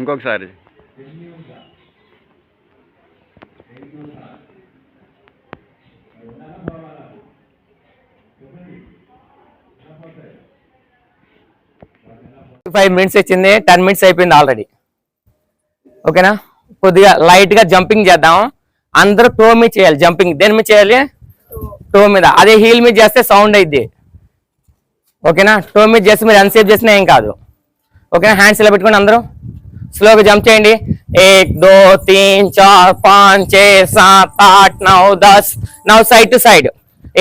ఇంకొకసారి. Five minutes ఇచ్చింది ten minutes అయిపోయింది ఆల్రెడీ ఓకేనా కొద్దిగా లైట్గా జంపింగ్ చేద్దాం. అందరూ టో మీద చేయాలి జంపింగ్ దేని మీద చేయాలి? టో మీద. అదే హీల్ మీద చేస్తే సౌండ్ అయింది ఓకేనా టో మీద చేస్తే మీరు ఎంతసేపు చేసినా ఏం కాదు. ఓకేనా హ్యాండ్స్ ఇలా పెట్టుకోండి అందరూ. स्लो జంప్ చేయండి. 1 2 3 4 5 6 7 8 9 10 now side to side.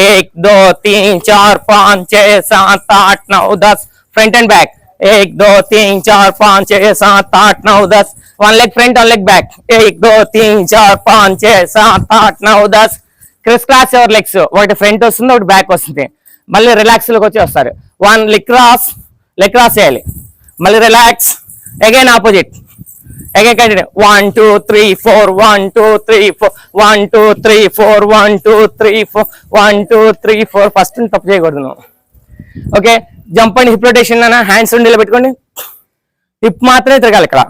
1 2 3 4 5 6 7 8 9 10 front and back. 1 2 3 4 5 6 7 8 9 10 one leg front one leg back. 1 2 3 4 5 6 7 8 9 10 criss cross your legs. ఒకటి ఫ్రంట్ వస్తుంది ఒకటి బ్యాక్ వస్తుంది. మళ్ళీ రిలాక్స్లోకి వచ్చి వస్తారు. One leg cross. Leg cross చేయాలి. మళ్ళీ relax. Again opposite again continue one two three four one two three four one two three four one two three four one two three four first తప్పు చేయకూడదు నువ్వు. Okay jump and hip rotation అన్న hands ఉండి పెట్టుకోండి. Hip మాత్రమే తిరగాలి ఇక్కడ.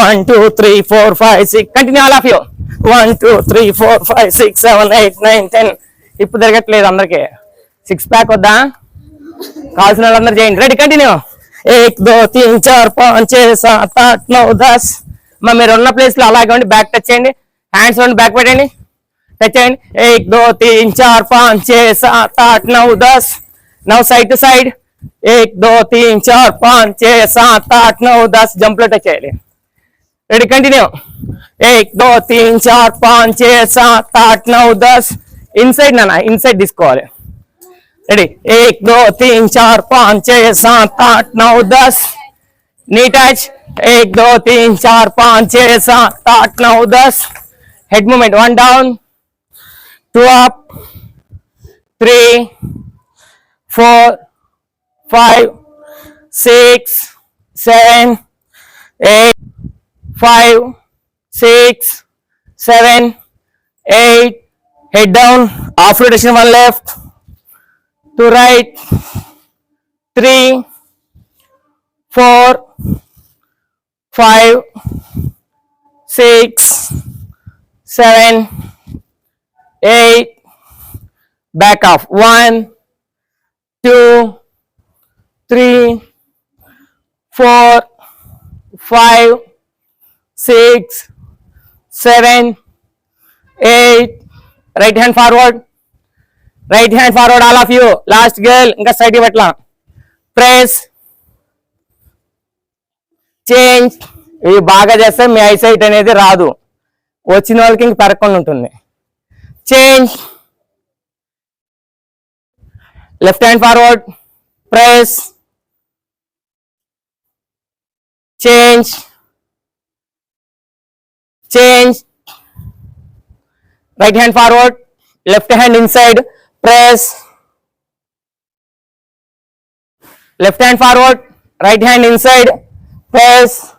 One two three four five six continue all of you one two three four five six seven eight nine ten hip తిరగట్లేదు అందరికి. సిక్స్ ప్యాక్ వద్దా? కావాల్సిన వాళ్ళందరూ చేయండి. రెడీ కంటిన్యూ एक దో తిన్ चार पाँच చే सात आठ नौ दस। మా మీరు ఉన్న ప్లేస్లో అలాగే ఉండి బ్యాక్ టచ్ చేయండి హ్యాండ్స్ ఉండి బ్యాక్ పెట్టండి టచ్ చేయండి ఏక్ దో తీన్ చార్ పాంచ్ చే సాత్ ఆట్ నౌ దస్ నౌ సైడ్ టు సైడ్ ఏక్ దో తీన్ చార్ పాంచ్ చే సాత్ ఆట్ నౌ దస్ జంప్లో టచ్ చేయాలి రెడీ కంటిన్యూ ఏక్ దో తీన్ చార్ పాంచ్ చే సాత్ ఆట్ నౌ దస్ ఇన్సైడ్ నాన్న ఇన్సైడ్ తీసుకోవాలి रेडी एक, दो, तीन, चार, पाँच, छ, सात, आठ, नौ, दस। नीट एच एक, दो, तीन, चार, पाँच, छ, सात, आठ, नौ, दस। Head movement one down two up three four five six seven eight five six seven eight head down half rotation one left to right 3 4 5 6 7 8 back off. 1 2 3 4 5 6 7 8 right hand forward. Right hand forward all of you last girl ఇంకా side పెట్టలా press change ఇవి బాగా చేస్తే me eye sight అనేది రాదు. వచ్చిన వాళ్ళకి ఇంక పెరగకుండా ఉంటుంది. Change left hand forward press change change right hand forward left hand inside press left hand forward right hand inside press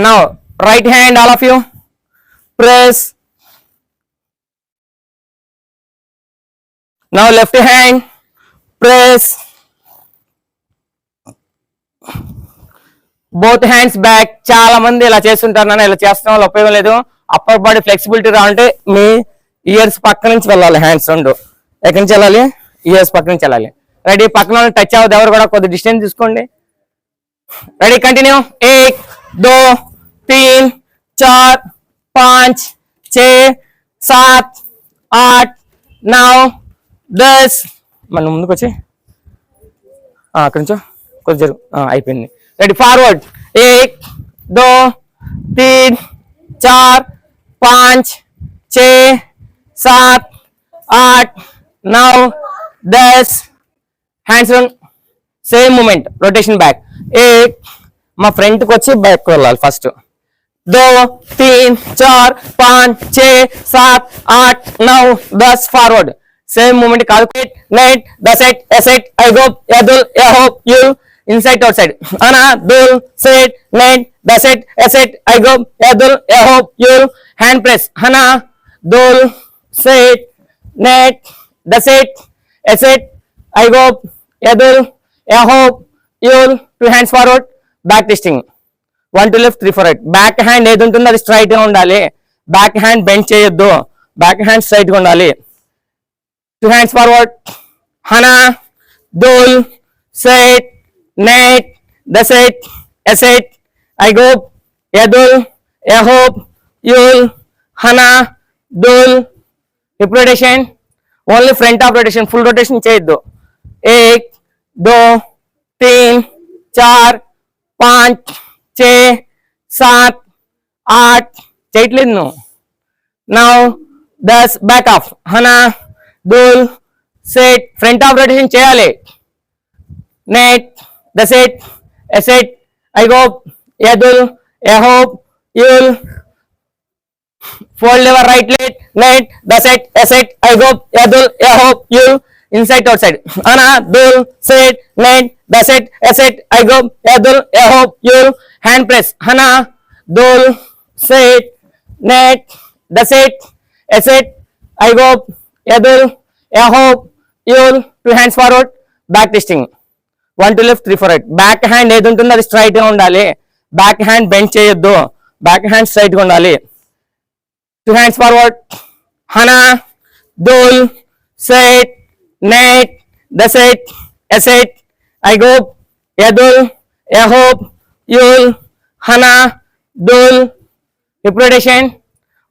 now right hand all of you press now left hand press both hands back చాలా మంది ఇలా చేస్తుంటారు నాన్న ఇలా చేస్తున్న వాళ్ళు ఉపయోగం లేదు అప్పర్ బాడీ ఫ్లెక్సిబిలిటీ రావాలంటే మీ ఇయర్స్ పక్క నుంచి వెళ్ళాలి హ్యాండ్స్ రెండు. ఎక్కడి నుంచి వెళ్ళాలి? ఇయర్స్ పక్క నుంచి వెళ్ళాలి. రెడీ పక్కన టచ్ అవ్వదు ఎవరు కూడా కొద్ది డిస్టెన్స్ తీసుకోండి. రెడీ కంటిన్యూ ఏక్ దో తీన్ చార్ పాంచ్ ఛే సాత్ ఆట్ నౌ దస్ మన ముందుకు వచ్చి అక్కడి నుంచో. కొద్ది జరుగు. అయిపోయింది. రెడీ ఫార్వర్డ్ ఏక్ దో తీన్ చార్ પાંચ છ સાત આઠ નવ દસ hands same movement rotation back एक మా ఫ్రంట్కి వచ్చి బ్యాక్ వెళ్ళాలి ఫస్ట్ దో తీన్ చార్ పాంచ్ చే సాత్ ఆట్ నౌ దస్ ఫార్వర్డ్ సేమ్ మూమెంట్ కాల్కులేట్ నైట్ దసైట్ ఎసైట్ ఐ గోప్ యదుల్ ఎ హోప్ యు ఇన్సైట్ అవుట్ సైడ్ అనా దుల్ సెట్ నైట్ దసైట్ ఎసైట్ ఐ గోప్ యదుల్ ఎ హోప్ యు హ్యాండ్ ప్రెస్ హనా దోల్ సెట్ నెట్ దసెట్ ఎసెట్ ఐ గోప్ ఎదుల్ yadul yahob two hands forward back twisting one two left three four right back hand ఏది ఉంటుందో అది స్ట్రైట్గా ఉండాలి. బ్యాక్ హ్యాండ్ బెండ్ చేయొద్దు. బ్యాక్ హ్యాండ్ స్ట్రైట్గా ఉండాలి. టూ హ్యాండ్స్ ఫార్వర్డ్ హనా దోల్ సెట్ నెట్ దసెట్ ఎసెట్ ఐ గోప్ ఎదుల్ ఎహోప్ యూల్ హనా Dol hip rotation only front half rotation full rotation చేయొద్దు. ఏక్ దో తీన్ చార్ పాంచ్ చే సాత్ ఆట్ చేయట్లేదు నువ్వు. నా దస్ బ్యాక్ ఆఫ్ హనా డోల్ సెట్ ఫ్రంట్ ఆఫ్ రొటేషన్ చేయాలి. నెట్ ద సెట్ ఎసెట్ ఐ గోప్ ఎదుల్ ఎహోప్ యుల్ fold your right leg, net, the set, a set, I go, yadul, hope, you, inside, outside. Ana, dul, set, net, the set, a set, I go, yadul, hope, you, hand press. Ana, dul, set, net, the set, a set, I go, yadul, hope, you, two hands forward, back twisting. One two left three four right back hand ఏది ఉంటుందో అది స్ట్రైట్గా ఉండాలి back hand bend చేయొద్దు back hand స్ట్రైట్గా ఉండాలి two hands forward hana dol set net daset eset aigop yadol yahop yul hana dol hip rotation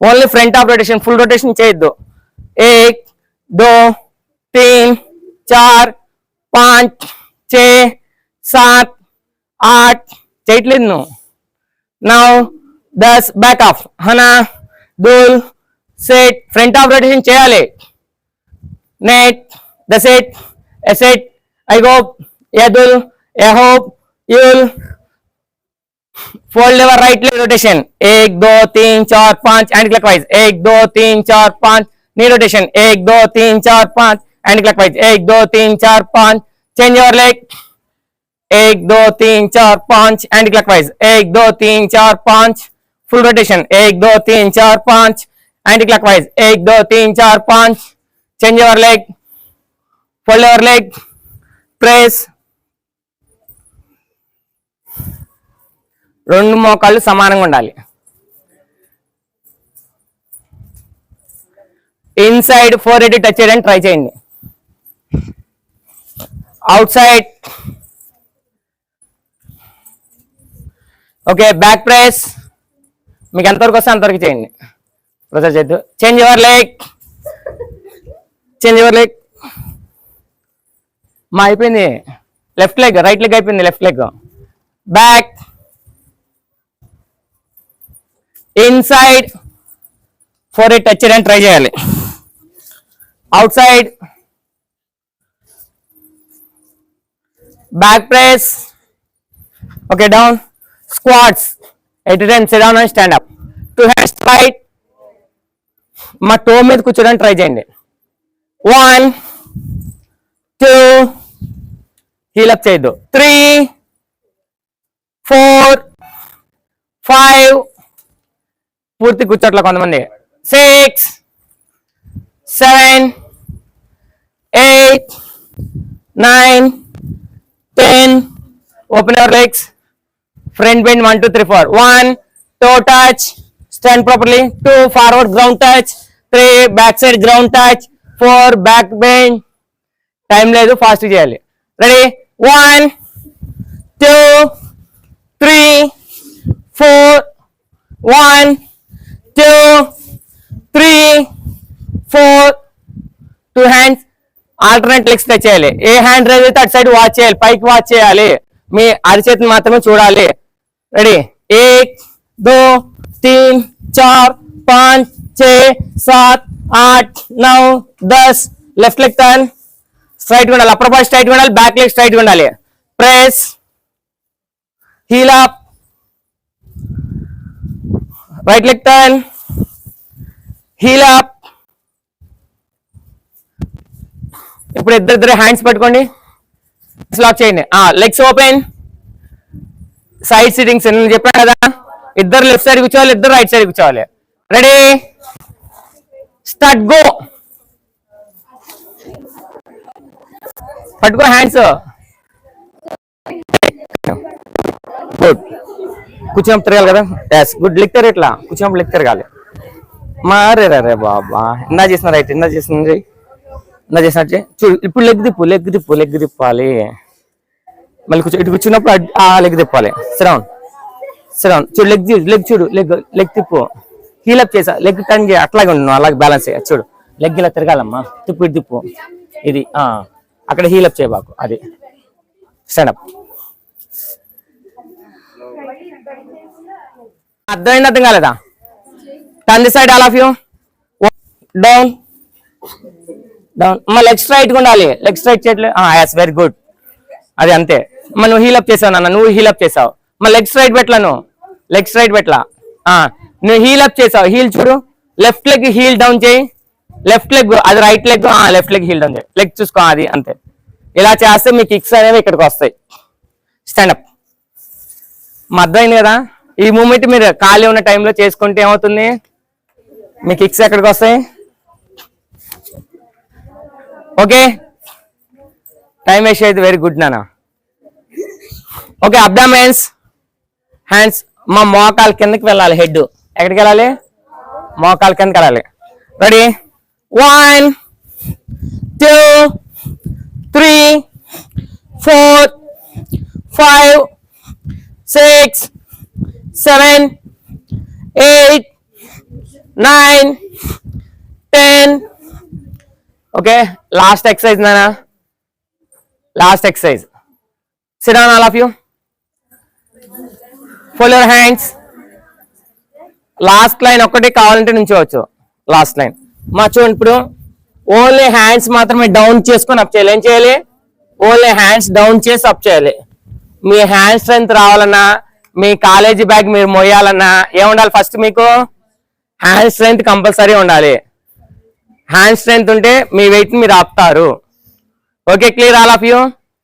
only front top rotation full rotation cheyaddu 1 2 3 4 5 6 7 8 చేయట్లేదు నువ్వు నౌ దస్ back of హనా దూల్ set front of rotation చేయాలి నెట్ the set ఎసెట్ ఐ గోప్ యదుల్ యహోప్ you'll fold lever right leg rotation एक दो तीन चार पांच एंड क्लॉकवाइज एक दो तीन चार पांच नी रोटेशन एक दो तीन चार पांच एंड क्लॉकवाइज एक दो तीन चार पांच चेंज योर लेग एक दो तीन चार पांच एंटी क्लॉकवाइज एक दो तीन चार पांच फुल रोटेशन एक दो तीन चार पांच एंटी क्लॉकवाइज एक दो तीन चार पांच change your leg fold your leg press రెండు మోకాళ్ళు సమానంగా ఉండాలి ఇన్సైడ్ ఫోర్ ఎయిటీ టచ్ చేయడానికి ట్రై చేయండి outside okay back press మీకు ఎంతవరకు వస్తే అంతవరకు చేయండి. Process చేద్దు. Change your leg change your leg మా అయిపోయింది. లెఫ్ట్ లెగ్ రైట్ లెగ్ అయిపోయింది left leg back inside forehead touch చేయడానికి ట్రై చేయాలి. Outside back press okay down squats eight ten sit down and stand up two hands right మా toe మీద కూర్చోడానికి try చేయండి. One two heel up up చేయొద్దు. Three four five పూర్తి కూర్చోట్ల కొంతమంది. Six seven eight nine ten open our legs front bend one two three four one toe touch stand properly two forward ground touch three back side ground touch four back bend time లేదు fast చేయాలి ready one two three four one two three four two hands alternate legs touch చేయాలి a hand raise అయితే అటు side watch చేయాలి పైకి watch చేయాలి మీ అరిచేతిని మాత్రమే చూడాలి రెడీ एक दो तीन चार पाँच छ सात आठ नौ दस లెఫ్ట్ లెగ్ టర్న్ స్ట్రైట్ ఉండాలి అప్పర్ బాడీ స్ట్రైట్ ఉండాలి బ్యాక్ లెగ్ స్ట్రైట్ ఉండాలి press heel up right leg turn heel up ఇప్పుడు ఇద్దరిద్దరు హ్యాండ్స్ పట్టుకోండి లాక్ చేయండి లెగ్స్ ఓపెన్ సైడ్ సిట్టింగ్స్ నేను చెప్పాను కదా? ఇద్దరు లెఫ్ట్ సైడ్ కూర్చోవాలి ఇద్దరు రైట్ సైడ్ కూర్చోవాలి. రెడీ స్టార్ట్ గో పట్టుకో హ్యాండ్స్ గుడ్ కూర్చున్నప్పుడు తిరగాలి కదా? ఎస్ గుడ్ లిక్తారు ఇట్లా. కూర్చున్నప్పుడు లిక్తారు తిరగాలి. మారే రే బాబా. ఇందా చేసిన రైట్ ఇందా చేసిన ఇందా చేసినట్టు ఇప్పుడు లెగ్ తిప్పు లెగ్ తిప్పు లెగ్ తిప్పాలి. మళ్ళీ కూర్చో ఇటు కూర్చున్నప్పుడు ఆ లెగ్ తిప్పాలి. శ్రవణ్ శ్రవణ్ చూడు లెగ్ లెగ్ చూడు లెగ్ లెగ్ తిప్పు. హీల్ అప్ చేసా లెగ్ టర్న్ చేయ అట్లాగే ఉండు అలాగే బ్యాలెన్స్ చేయ చూడు. లెగ్ ఇలా తిరగాలమ్మా. తిప్పు ఇటు తిప్పు. ఇది ఆ అక్కడ హీల్ అప్ చేయబాకు అది. స్టాండప్ అప్ అర్థమైంది అర్థం కాలేదా? Turn the side all of you down down మా లెగ్ స్ట్రైట్గా ఉండాలి. లెగ్ స్ట్రైట్ చేయట్లేదు యాస్ వెరీ గుడ్ అది అంతే. మా నువ్వు హీలప్ అప్ చేసావు నాన్న నువ్వు హీలప్ చేసావు. మా లెగ్స్ రైట్ పెట్టలా నువ్వు. లెగ్స్ రైట్ పెట్టలా నువ్వు హీలప్ చేసావు. హీల్ చూడు. లెఫ్ట్ లెగ్ హీల్ డౌన్ చేయి. లెఫ్ట్ లెగ్ అది right leg left leg heel down చేయి. లెగ్ చూసుకో అది అంతే. ఇలా చేస్తే మీ కిక్స్ అనేవి ఇక్కడికి వస్తాయి. స్టాండప్ అర్థమైంది కదా? ఈ మూమెంట్ మీరు ఖాళీ ఉన్న టైంలో చేసుకుంటే ఏమవుతుంది? మీ కిక్స్ ఎక్కడికి వస్తాయి? ఓకే టైం వేసేది అయితే వెరీ గుడ్ నానా ఓకే అబ్డామెన్స్ హ్యాండ్స్ మా మోకాలు కిందకి వెళ్ళాలి హెడ్ ఎక్కడికి వెళ్ళాలి? మోకాలు కిందకి వెళ్ళాలి. Ready one two three four five six seven eight nine ten okay last exercise నానా last exercise సిరాన్ all of you full your hands last line ఒక్కటి కావాలంటే నుంచోవచ్చు. లాస్ట్ లైన్ మా చూడండి ఇప్పుడు ఓన్లీ హ్యాండ్స్ మాత్రమే డౌన్ చేసుకొని అప్ చేయాలి. ఏం చేయాలి? ఓన్లీ హ్యాండ్స్ డౌన్ చేసి అప్ చేయాలి. మీ హ్యాండ్ స్ట్రెంత్ రావాలన్నా మీ కాలేజీ బ్యాగ్ మీరు మోయాలన్నా ఏముండాలి? ఫస్ట్ మీకు హ్యాండ్ స్ట్రెంత్ కంపల్సరీ ఉండాలి. హ్యాండ్ స్ట్రెంత్ ఉంటే మీ వెయిట్ మీరు ఆపుతారు. Okay clear all of you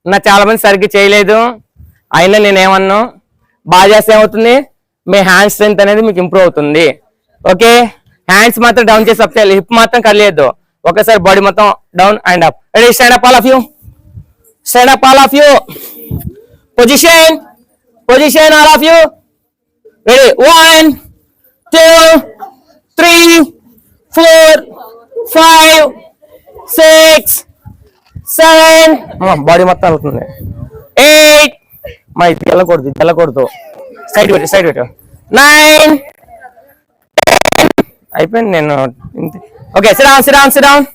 నా చాలా మంది సరిగ్గా చేయలేదు. అయినా నేను ఏమన్నా బాగా చేస్తే ఏమవుతుంది? మీ హ్యాండ్ స్ట్రెంత్ అనేది మీకు ఇంప్రూవ్ అవుతుంది. ఓకే హ్యాండ్స్ మాత్రం డౌన్ చేసి అప్ చేయాలి. హిప్ మాత్రం కదిలేదు ఒకసారి బాడీ మొత్తం down and up ready stand up all of you stand up all of you position position all of you ready one two three four five six seven body మొత్తం అవుతుంది eight మా ఇది వెళ్ళకూడదు ఇది వెళ్ళకూడదు సైడ్ పెట్టు side పెట్టు. Nine అయిపోయింది నేను ఓకే సిరామ్ సిరామ్ సిరామ్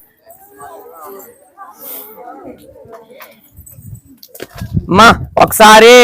మా ఒకసారి.